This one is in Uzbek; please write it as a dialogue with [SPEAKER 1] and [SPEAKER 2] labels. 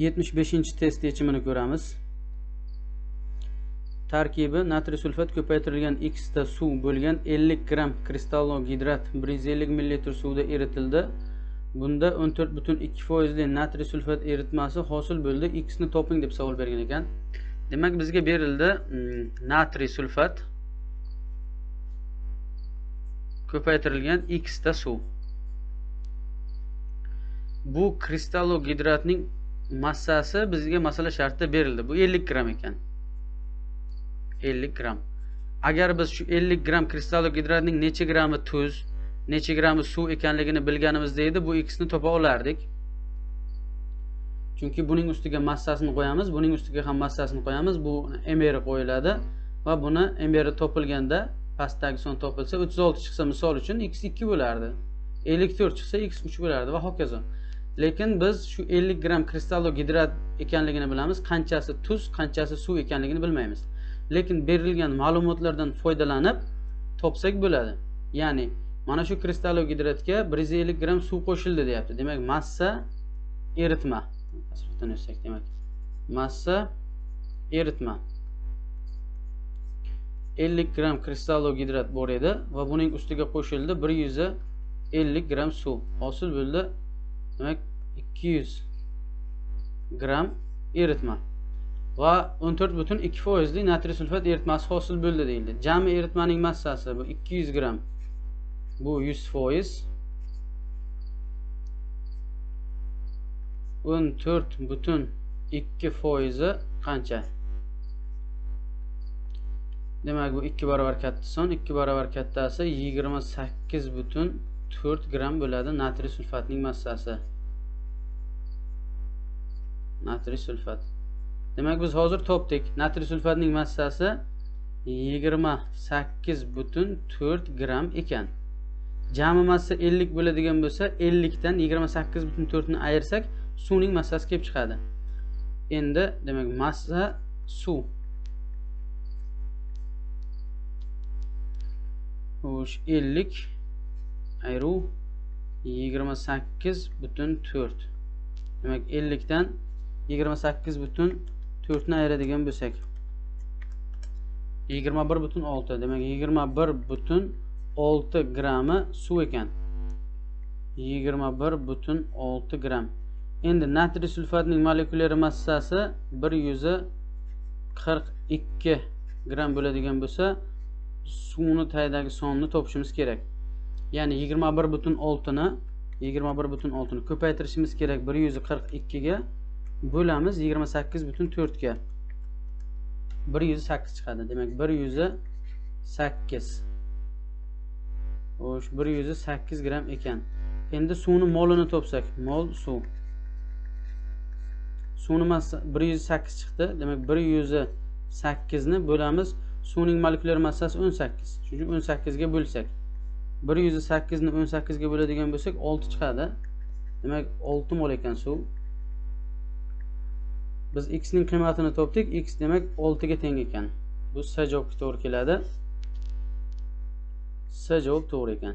[SPEAKER 1] yetmish beshinchi test yechimini ko'ramiz. Tarkibi natriy sulfat ko'paytirilgan x ta suv bo'lgan ellik gramm kristallogidrat bir yuz ellik millilitr suvda eritildi. Bunda o'n to'rt butun ikki foizli natriy sulfat eritmasi hosil bo'ldi. X ni toping deb savol bergan ekan. Demak bizga berildi mm, natriy sulfat ko'paytirilgan x ta suv. Bu kristallogidratning massasi bizga masala shartida berildi. Bu 50 gramm ekan. 50 gramm agar biz shu 50 gramm kristallogidratning necha grammi tuz necha grammi suv ekanligini bilganimizda edi bu ikkisini topa olardik. Chunki buning ustiga massasini qo'yamiz buning ustiga ham massasini qo'yamiz. Bu emeri qo'yiladi va buni emeri topilganda pastdagi son topilsa 36 chiqsa misol uchun x 2 bo'lardi. 54 chiqsa x 3 bo'lardi va hokazo. Lekin biz shu 50 gramm kristallogidrat ekanligini bilamiz. Qanchasi tuz qanchasi suv ekanligini bilmaymiz. Lekin berilgan ma'lumotlardan foydalanib topsak bo'ladi. Ya'ni mana shu kristallogidratga 150 gramm suv qo'shildi deyapti. Demak massa eritma. Demak massa eritma. 50 gramm kristallogidrat bor edi va buning ustiga qo'shildi 150 gramm suv. Hosil bo'ldi. Demak 200 gramm eritma va 14 butun 2 foizli natriy sulfat eritmasi hosil bo'ldi deyildi. Jami eritmaning massasi bu 200 gramm bu 100 foiz. 14 butun 2 foizi qancha? Demak bu 2 barobar katta son 2 barobar kattasi 28 butun 4 gramm bo'ladi natriy sulfatning massasi. Natriy sulfat. Demak biz hozir topdik. Natriy sulfatning massasi 28 butun to'rt gramm ekan. Jami massa 50 bo'ladigan bo'lsa 50 dan 28 butun 4 ni ayirsak suvning massasi kelib chiqadi. Endi demak massa suv. Xo'sh 50 ayru 28 butun to'rt. Demak 50 dan yigirma sakkiz butun to'rtni ayiradigan bo'lsak. yigirma bir butun olti demak yigirma bir butun olti grammi suv ekan. yigirma bir butun olti gramm endi natriy sulfatning molekulyar massasi bir yuz qirq ikki gramm bo'ladigan bo'lsa suvni tagidagi sonni topishimiz kerak. Ya'ni yigirma bir butun oltini yigirma bir butun oltini ko'paytirishimiz kerak bir yuz qirq ikkiga. Bo'lamiz yigirma sakkiz butun to'rtga. Bir yuz sakkiz chiqadi. Demak bir yuz sakkiz. Xo'sh bir yuz sakkiz gramm ekan. Endi suvni molini topsak mol suv. Suvni massa bir yuz sakkiz chiqdi. Demak bir ni sakkizni bo'lamiz. Suvning molekulyar massasi o'n sakkiz. Shuning uchun o'n sakkizga bo'lsak bir yuz sakkizni o'n sakkizga bo'ladigan bo'lsak olti chiqadi. Demak olti mol ekan suv. Biz x ning qiymatini topdik x demak 6 ga teng ekan. Bu s javobga to'g'ri keladi. S javob to'g'ri ekan.